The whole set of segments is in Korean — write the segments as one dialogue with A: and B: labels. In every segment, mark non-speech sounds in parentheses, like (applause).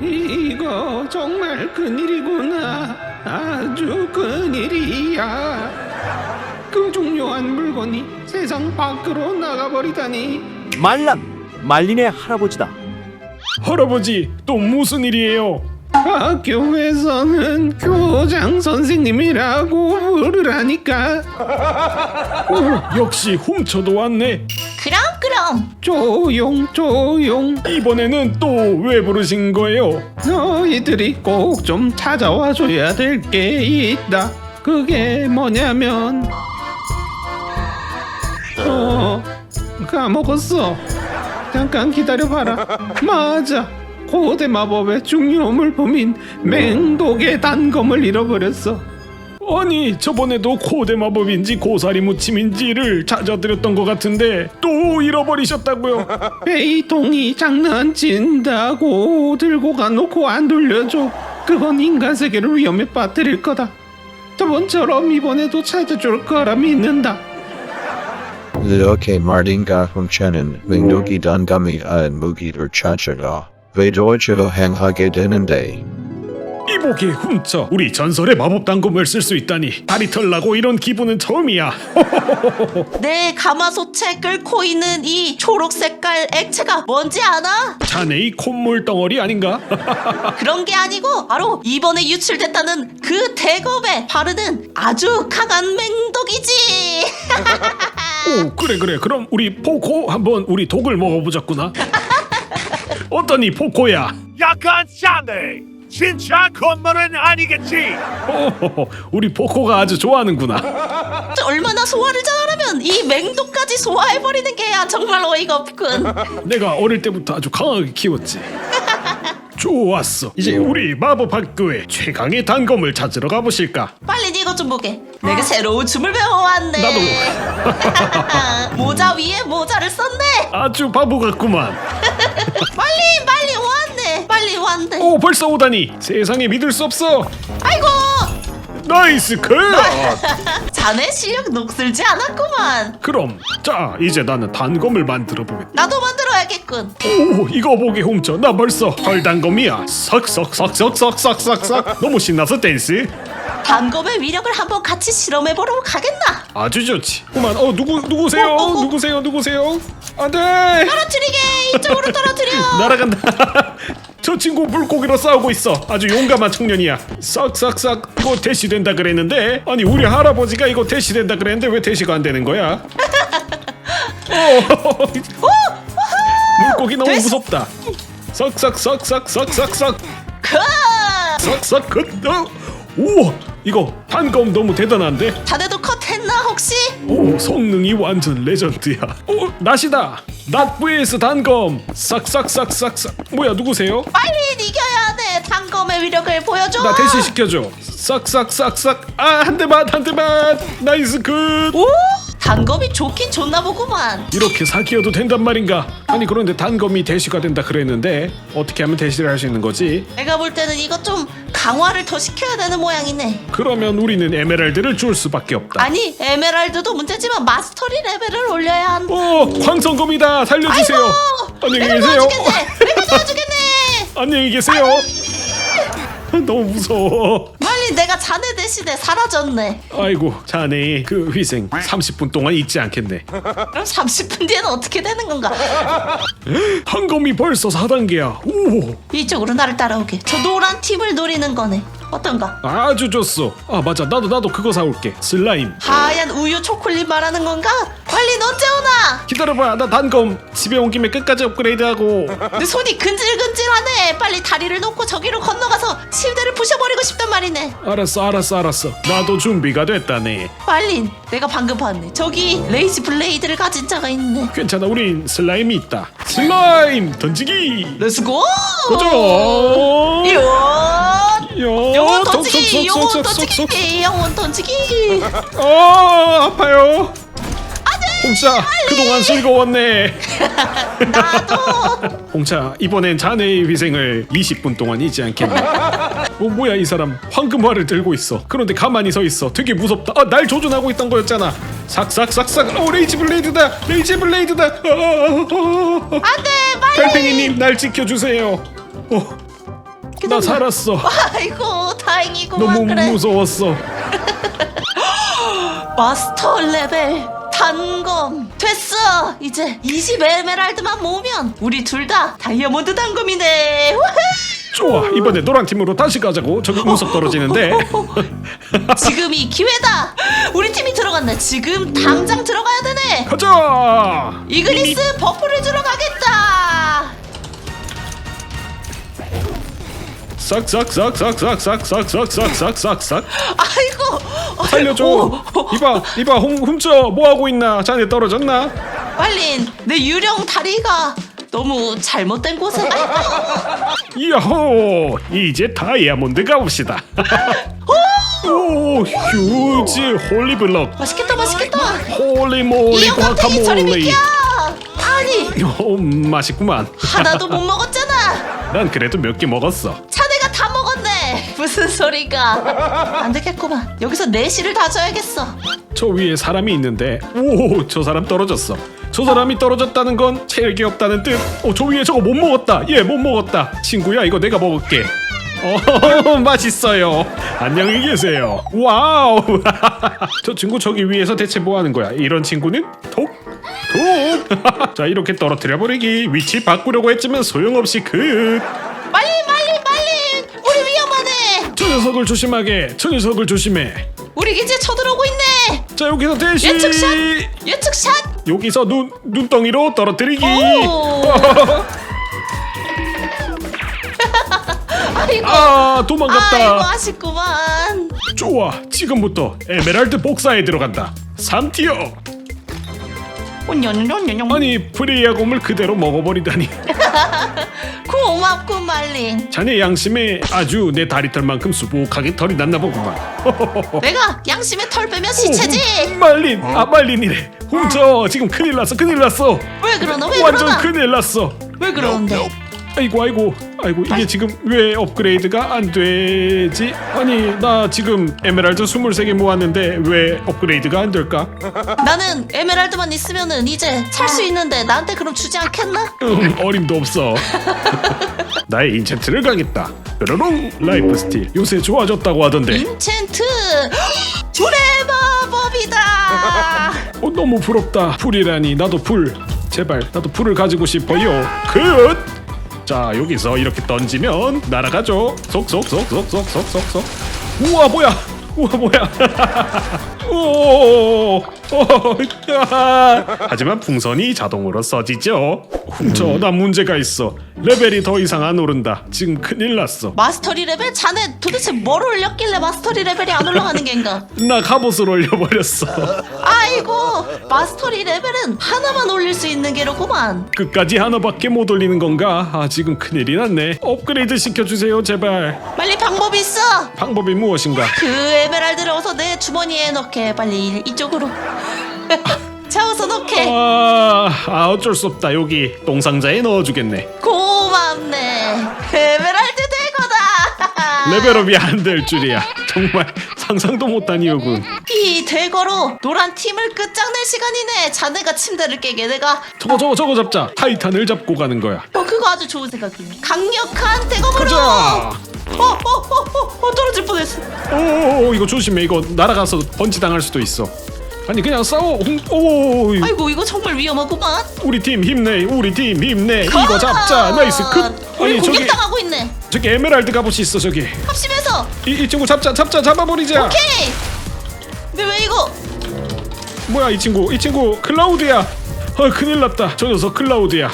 A: 이거 정말 큰일이구나. 아주 큰일이야. 그 중요한 물건이 세상 밖으로 나가버리다니.
B: 말란 말린의 할아버지다.
C: 할아버지 또 무슨 일이에요?
A: 학교에서는 교장 선생님이라고 부르라니까.
C: 오 (laughs) 역시 훔쳐도 왔네.
D: 그럼 그럼
A: 조용 조용.
C: 이번에는 또 왜 부르신 거예요?
A: 너희들이 꼭 좀 찾아와 줘야 될 게 있다. 그게 뭐냐면 어 까먹었어. 잠깐 기다려봐라. (laughs) 맞아. 고대 마법의 중요 물품인 맹독의 단검을 잃어버렸어.
C: 아니 저번에도 고대 마법인지 고사리 무침인지를 찾아드렸던 것 같은데 또 잃어버리셨다고요? (laughs)
A: 베이통이 장난친다고 들고 가놓고 안 돌려줘. 그건 인간 세계를 위험에 빠뜨릴 거다. 저번처럼 이번에도 찾아줄 거라 믿는다.
E: 이렇게 마딩가 훔쳐는 맹독이 단감이 안 무기를 찾아가 외도처로 행하게 되는데
C: 이복에 훔쳐 우리 전설의 마법 단검을 쓸 수 있다니 다리 털나고 이런 기분은 처음이야. (laughs)
D: 내 가마솥에 끓고 있는 이 초록 색깔 액체가 뭔지 아나?
C: 자네 이 콧물 덩어리 아닌가? (laughs)
D: 그런 게 아니고 바로 이번에 유출됐다는 그 대검에 바르는 아주 강한 맹독이지. (laughs)
C: 오 그래 그래 그럼 우리 포코 한번 우리 독을 먹어보자꾸나. 어떠니 포코야?
B: 약간 짠데 진짜 건물은 아니겠지.
C: 오, 우리 포코가 아주 좋아하는구나. (laughs)
D: 얼마나 소화를 잘하면 이 맹독까지 소화해버리는 게야 정말 어이가 없군.
C: 내가 어릴 때부터 아주 강하게 키웠지. (laughs) 좋았어. 이제 우리 마법 학교에 최강의 단검을 찾으러 가보실까?
D: 빨리 이것 좀 보게. 내가 새로운 춤을 배워왔네.
C: 나도 (laughs)
D: 모자 위에 모자를 썼네.
C: 아주 바보 같구만.
D: 빨리 빨리 왔 네. 빨리 왔네.
C: 오 벌써 오다니 세상에 믿을 수 없어.
D: 아이고
C: 나이스 컷. (laughs)
D: 자네 실력 녹슬지 않았구만.
C: 그럼 자 이제 나는 단검을 만들어 보겠다.
D: 나도 만들어야겠군.
C: 오 이거 보게 훔쳐 나 벌써 헐단검이야. 석석석석석석석석 너무 신나서 댄스.
D: 단검의 위력을 한번 같이 실험해 보러 가겠나?
C: 아주 좋지. 그만 어 누구 누구세요?
D: 어, 어, 어.
C: 누구세요? 누구세요? 안돼.
D: 떨어뜨리게 이쪽으로 떨어뜨려. (laughs)
C: 날아간다. 저 친구 물고기로 싸우고 있어. 아주 용감한 청년이야. 싹싹싹 이거 대시된다 그랬는데 아니 우리 할아버지가 이거 대시된다 그랬는데 왜 대시가 안 되는 거야? (laughs) 어. 물고기 너무
D: 됐어.
C: 무섭다. 싹싹싹싹싹싹싹
D: 그
C: 싹싹 컷. 오 이거 단검 너무 대단한데?
D: 자네도 컷 했나 혹시?
C: 오 성능이 완전 레전드야. 오 낫이다. 낫 vs 단검. 싹싹싹싹싹. 뭐야 누구세요?
D: 빨리 이겨야 돼. 단검의 위력을 보여줘.
C: 나 대신 시켜줘. 싹싹싹싹. 아 한 대만 한 대만. 나이스 굿.
D: 오? 단검이 좋긴 좋나 보구만.
C: 이렇게 사기여도 된단 말인가? 아니 그런데 단검이 대시가 된다 그랬는데 어떻게 하면 대시를 할 수 있는 거지?
D: 내가 볼 때는 이거 좀 강화를 더 시켜야 되는 모양이네.
C: 그러면 우리는 에메랄드를 줄 수밖에 없다.
D: 아니 에메랄드도 문제지만 마스터리 레벨을 올려야 한다.
C: 오 황성검이다. 살려주세요.
D: 아이고,
C: 안녕히
D: 내가
C: 계세요.
D: 도와주겠네. 내가 도와주겠네. (laughs)
C: 안녕히 계세요. (laughs) 너무 무서워.
D: 내가 자네 대신에 사라졌네.
C: 아이고 자네 그 희생 30분 동안 잊지 않겠네. (laughs)
D: 그럼 30분 뒤에는 어떻게 되는 건가?
C: 한검이 벌써 4단계야. 오
D: 이쪽으로 나를 따라오게. 저 노란 팀을 노리는 거네. 어떤가?
C: 아주 좋소. 아 맞아 나도 나도 그거 사올게. 슬라임.
D: 하얀 우유 초콜릿 말하는 건가? 빨리 언제 오나?
C: 기다려봐 나 단검 집에 온 김에 끝까지 업그레이드하고
D: 내 손이 근질근질하네. 빨리 다리를 놓고 저기로 건너가서 침대를 부셔버리고 싶단 말이네.
C: 알았어 알았어 알았어 나도 준비가 됐다네
D: 빨리 내가 방금 봤네. 저기 레이지 블레이드를 가진 자가 있네.
C: 괜찮아 우린 슬라임이 있다 슬라임 던지기
D: 렛츠고!
C: 고정
D: 이야! 영혼
C: 야
D: 던지기! 영혼 던지기! 영혼 던지기!
C: 어 아파요 홍차 그동안 즐거웠네 (laughs)
D: 나도!
C: 홍차 이번엔 자네의 희생을 20분 동안 잊지 않겠네 어 뭐야 이 사람 황금화를 들고 있어 그런데 가만히 서 있어 되게 무섭다 아, 날 조준하고 있던 거였잖아 삭삭삭삭 어 레이지 블레이드다 레이지 블레이드다 아, 아, 아, 아.
D: 안 돼! 빨리!
C: 달팽이님 날 지켜주세요 어 나 살았어.
D: 아이고 다행이구만
C: 너무
D: 그래.
C: 무서웠어. (laughs)
D: 마스터 레벨 단검 됐어 이제 20 에메랄드만 모으면 우리 둘 다 다이아몬드 단검이네 우후!
C: 좋아 이번에 노란 팀으로 다시 가자고. 저기 운석 떨어지는데. (laughs)
D: 지금이 기회다 우리 팀이 들어간다 지금 당장 들어가야 되네
C: 가자.
D: 이글리스 버프를 주러 가겠다
C: 싹싹싹싹싹싹싹싹싹싹싹.
D: 아이고
C: 살려줘.
D: 오,
C: 이봐 이봐 훔, 훔쳐 뭐 하고 있나? 자네 떨어졌나?
D: 빨린 내 유령 다리가 너무 잘못된 곳에
C: 야호 이제 다이아몬드 가봅시다. 오 휴지 홀리블럭
D: 맛있겠다 맛있겠다
C: 홀리몰리
D: 이 영감탱이 저리. 비켜 아니
C: 오 맛있구만.
D: 하나도 못 먹었잖아
C: 난 그래도 몇 개 먹었어.
D: 무슨 소리가. 안 되겠구만 여기서 내실을 다져야겠어.
C: 저 위에 사람이 있는데 오 저 사람 떨어졌어. 저 사람이 떨어졌다는 건 체력이 없다는 뜻오저 위에 저거 못 먹었다. 얘 못 먹었다. 친구야 이거 내가 먹을게. 어 (laughs) 맛있어요. 안녕히 계세요. 와우. (laughs) 저 친구 저기 위에서 대체 뭐 하는 거야? 이런 친구는? 톡톡자 (laughs) 이렇게 떨어뜨려 버리기. 위치 바꾸려고 했지만 소용없이 끝 녀석을 조심하게 저 녀석을 조심해
D: 우리 기지에 쳐들어오고 있네
C: 자 여기서 대시
D: 예측샷 예측샷
C: 여기서 눈 눈덩이로 떨어뜨리기.
D: 오. (laughs) 아이고
C: 아
D: 아이고
C: 도망갔다.
D: 아쉽구만
C: 좋아 지금부터 에메랄드 복사에 들어간다. 3티어.
D: 온연연연연
C: 아니 프리야 곰을 그대로 먹어버리다니. (laughs)
D: 고맙군 말린
C: 자네 양심에 아주 내 다리털만큼 수북하게 털이 났나 보구만. (laughs)
D: 내가 양심에 털 빼면 시체지
C: 말린 아 말린이래. 훔쳐 지금 큰일 났어 큰일 났어.
D: 왜 그러나 왜
C: 완전
D: 그러나
C: 큰일 났어.
D: 왜 그러는데
C: 아이고 아이고 아이고 이게 지금 왜 업그레이드가 안 되지? 아니 나 지금 에메랄드 23개 모았는데 왜 업그레이드가 안 될까? (laughs)
D: 나는 에메랄드만 있으면은 이제 살수 있는데 나한테 그럼 주지 않겠나?
C: 음, 어림도 없어. (laughs) 나의 인챈트를 가겠다. 뾰로롱! 라이프 스틸. 요새 좋아졌다고 하던데.
D: 인챈트! (gasps) 불의 마법이다! (laughs)
C: 어, 너무 부럽다. 불이라니. 나도 불 제발 나도 불을 가지고 싶어요. 굿! 자 여기서 이렇게 던지면 날아가죠. 속속속속속속속속 우와 뭐야? 우와 뭐야? (laughs) 오. 하지만 풍선이 자동으로 써지죠. 훔쳐 나 문제가 있어. 레벨이 더 이상 안 오른다. 지금 큰일 났어.
D: 마스터리 레벨? 자네 도대체 뭘 올렸길래 마스터리 레벨이 안 올라가는 겐가?
C: 나 갑옷을 올려버렸어.
D: 아이고 마스터리 레벨은 하나만 올릴 수 있는 게로구만.
C: 끝까지 하나밖에 못 올리는 건가? 아 지금 큰일이 났네. 업그레이드 시켜주세요 제발.
D: 빨리 방법이 있어.
C: 방법이 무엇인가?
D: 그 에메랄드를 어서 내 주머니에 넣게. 빨리 이쪽으로 채워서 넣게
C: 아, 아 어쩔 수 없다. 여기 똥상자에 넣어주겠네.
D: 고맙네 에메랄드 대거다 (laughs)
C: 레벨업이 안 될 줄이야. 정말 상상도 못한 이유군.
D: 이 대거로 노란 팀을 끝장낼 시간이네 자네가 침대를 깨게 내가
C: 저거 저거 저거 잡자. 타이탄을 잡고 가는 거야.
D: 어 그거 아주 좋은 생각이네 강력한 대검으로
C: 가자.
D: 어어어어 어, 떨어질 뻔했어
C: 오 이거 조심해. 이거 날아가서 번지 당할 수도 있어. 아니 그냥 싸워. 음, 오
D: 아이고 이거 정말 위험하구만
C: 우리 팀 힘내. 우리 팀 힘내. 이거 잡자. 나이스 급.
D: 우리
C: 아니 저기
D: 공격당하고 있네
C: 저기 에메랄드 갑옷이 있어 저기.
D: 합심해서
C: 이, 이 친구 잡자 잡자 잡아버리자.
D: 오케이 근데 왜 이거
C: 뭐야 이 친구 이 친구 클라우드야 어 큰일 났다 저 녀석 클라우드야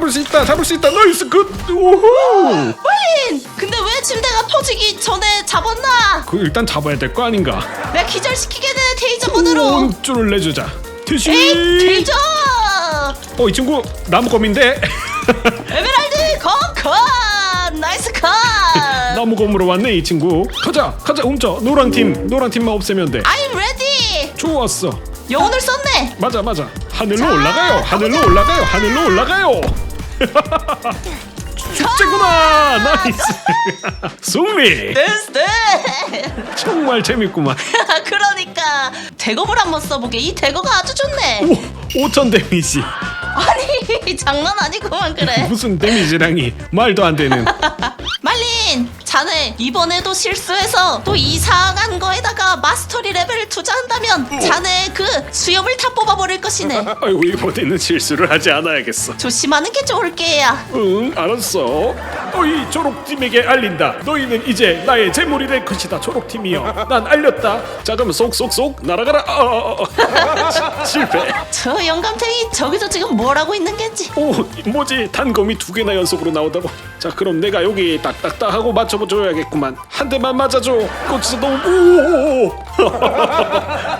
C: 잡을 수 있다 잡을 수 있다. 나이스 굿. 오호
D: 헐린 근데 왜 침대가 터지기 전에 잡았나?
C: 그 일단 잡아야 될 거 아닌가?
D: 내가 기절시키게 돼 테이저문으로?
C: 온줄을 내주자.
D: 에이 테이저!
C: 어이 친구 나무검인데? (laughs)
D: 에메랄드 컴컴 나이스 컷
C: 나무검으로 왔네 이 친구. 가자 가자 훔쳐. 노란 팀 노란 팀만 없애면 돼.
D: I'm ready!
C: 좋았어.
D: 영혼을 썼네.
C: 맞아 맞아. 하늘로
D: 자,
C: 올라가요 하늘로 올라가요 하늘로 올라가요 축제구나 나이스! 승리!
D: 됐어
C: 정말 재밌구만. (laughs)
D: 그러니까 대검을 한번 써보게. 이 대거가 아주 좋네.
C: 오 5천 데미지.
D: 아니 장난 아니구만 그래.
C: 무슨 데미지랑이 말도 안 되는. (laughs)
D: 말린 자네 이번에도 실수해서 또 이상한 거에다가 마스터리 레벨을 투자한다면 자네 그 수염을 다 뽑아버릴 것이네. (laughs)
C: 아이고 이번에는 실수를 하지 않아야겠어.
D: 조심하는 게 좋을 게야.
C: 응 알았어. 어이 초록팀에게 알린다. 너희는 이제 나의 재물이 될 것이다 초록팀이여. 난 알렸다. 자 그럼 쏙쏙쏙 날아가라. 어, 어, 어. (laughs) 시- 실패.
D: 저 영감탱이 저기서 지금 뭘 하고 있는 겐지?
C: 오 뭐지? 단검이 두 개나 연속으로 나오다고? 자 그럼 내가 여기 딱딱딱 하고 맞춰 줘야겠구만. 한 대만 맞아줘. 그거 진짜 너무 오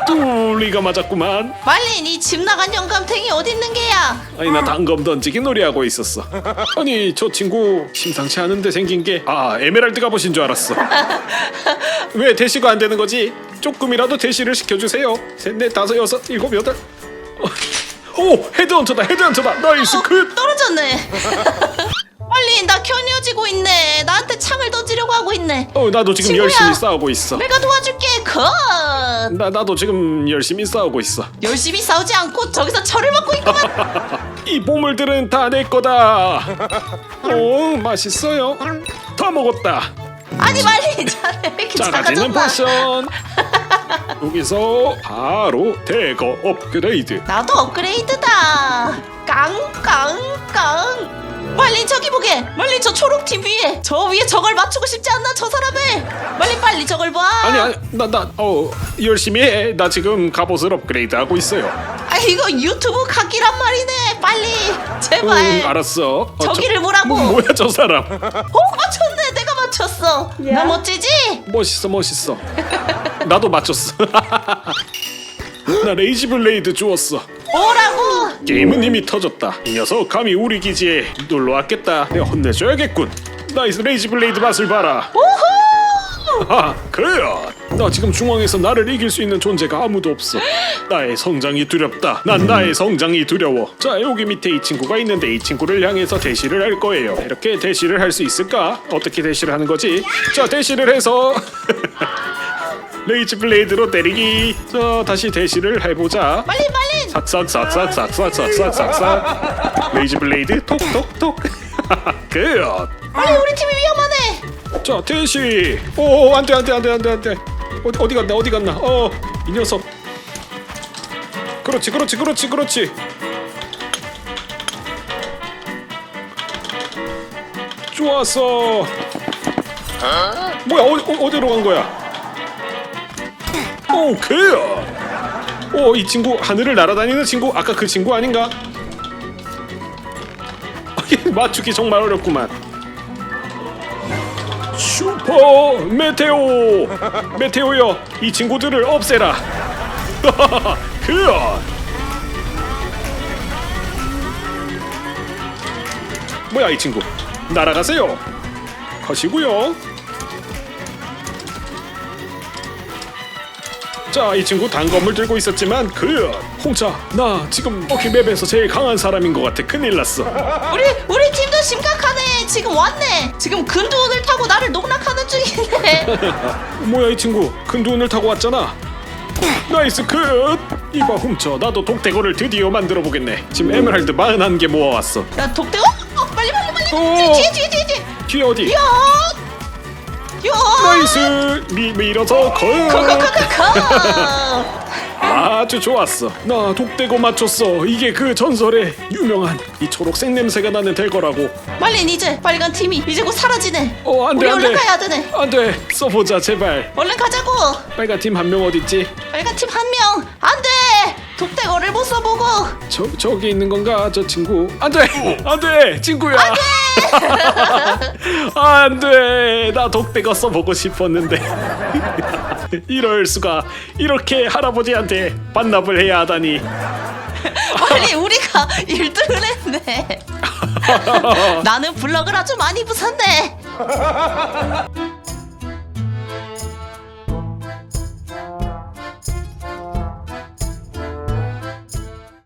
C: 뚜리가 (laughs) 맞았구만.
D: 말린 이 집 나간 영감탱이 어디 있는 게야?
C: 아니 나 단검 던지기 놀이하고 있었어. 아니 저 친구 심상치 않은데 생긴 게 아 에메랄드 갑옷인 줄 알았어. 왜 대시가 안 되는 거지? 조금이라도 대시를 시켜주세요. 셋 넷 다섯 여섯 일곱 여덟. 어, 오 헤드헌터다 헤드헌터다. 나이스 그
D: 떨어졌네 말린 나 견뎌지고 있네. 나한테 창을 던지려고 하고 있네.
C: 어 나도 지금
D: 친구야.
C: 열심히 싸우고 있어.
D: 내가 도와줄게. 컷
C: 나 나도 지금 열심히 싸우고 있어.
D: 열심히 싸우지 않고 저기서 철을 먹고 있구만. (laughs)
C: 이 보물들은 다 내 거다. (laughs) 오 맛있어요. 다 먹었다.
D: 아니 말린 (laughs) 자네 왜 이렇게
C: 작아지는 포션 여기서 바로 대거 업그레이드.
D: 나도 업그레이드다. 깡깡깡 말린 저기 보게. 말린 저 초록팀 위에. 저 위에 저걸 맞추고 싶지 않나 저 사람을. 말린 빨리 저걸 봐.
C: 아니 아니 나나어 열심히 해 나 지금 갑옷을 업그레이드 하고 있어요.
D: 아 이거 유튜브 각이란 말이네. 빨리. 제발.
C: 응 알았어. 어,
D: 저기를
C: 저-
D: 보라고.
C: 뭐, 뭐야 저 사람.
D: 오 맞췄네. 내가 맞췄어. 나 멋지지?
C: 멋있어 멋있어. 나도 맞췄어. (laughs) 나 레이지 블레이드 주웠어.
D: 뭐라고
C: 게임은 이미 터졌다. 이 녀석 감히 우리 기지에 놀러 왔겠다. 내가 혼내줘야겠군. 나이스 레이지 블레이드 맛을 봐라. 아, 그래요. 나 지금 중앙에서 나를 이길 수 있는 존재가 아무도 없어. 나의 성장이 두렵다. 난 나의 성장이 두려워. 자, 여기 밑에 이 친구가 있는데 이 친구를 향해서 대시를 할 거예요. 이렇게 대시를 할 수 있을까? 어떻게 대시를 하는 거지? 자, 대시를 해서 (laughs) 레이지 블레이드로 때리기. 자, 다시 대시를 해보자.
D: 빨리 빨리!
C: 삭삭삭삭삭삭삭삭삭삭. 레이지 블레이드 톡톡톡. (laughs) 굿.
D: 빨리 우리 팀이 위험하네!
C: 자 대시. 오 안돼 안돼 안돼 안돼 안돼. 어디 어디 갔나 어디 갔나? 어이 녀석. 그렇지 그렇지 그렇지 그렇지. 좋았어. 뭐야 어디 어, 어디로 간 거야 오케이 오 이 친구 하늘을 날아다니는 친구? 아까 그 친구 아닌가? (laughs) 맞추기 정말 어렵구만. 슈퍼 메테오. 메테오여 이 친구들을 없애라. (laughs) 그 뭐야 이 친구. 날아가세요. 가시고요 자 이 친구 단검을 들고 있었지만 그 홍차 나 지금 버키맵에서 제일 강한 사람인 것 같아. 큰일 났어.
D: 우리 우리 팀도 심각하네. 지금 왔네. 지금 근두운을 타고 나를 농락하는 중이네. (laughs)
C: 뭐야 이 친구. 큰 돈을 타고 왔잖아. 나이스 컷 이봐 훔쳐. 나도 독대고를 드디어 만들어 보겠네. 지금 에메랄드 41개 모아왔어.
D: 야 독대 어 빨리 빨리 빨리.
C: 오.
D: 뒤에 뒤에 뒤에 뒤에.
C: 뒤에 어디?
D: 야! 야!
C: 나이스 미, 밀어서 컷
D: 커커커커커
C: 아주 좋았어. 나 독대고 맞췄어. 이게 그 전설의 유명한 이 초록색 냄새가 나는 대거라고.
D: 말린 이제 빨간 팀이 이제 곧 사라지네.
C: 어 안돼
D: 우리
C: 안돼.
D: 얼른 가야 되네.
C: 안돼. 써보자 제발.
D: 얼른 가자고.
C: 빨간 팀 한 명 어딨지?
D: 빨간 팀 한 명. 안돼 독대거를 못 써보고.
C: 저 저기 있는 건가? 저 친구. 안돼! 안돼! 친구야! 안돼! (laughs) 나 독대가 써보고 싶었는데. (laughs) 이럴 수가. 이렇게 할아버지한테 반납을 해야 하다니. (laughs)
D: 빨리 우리가 1등을 했네. 나는 블럭을 아주 많이 부쉈네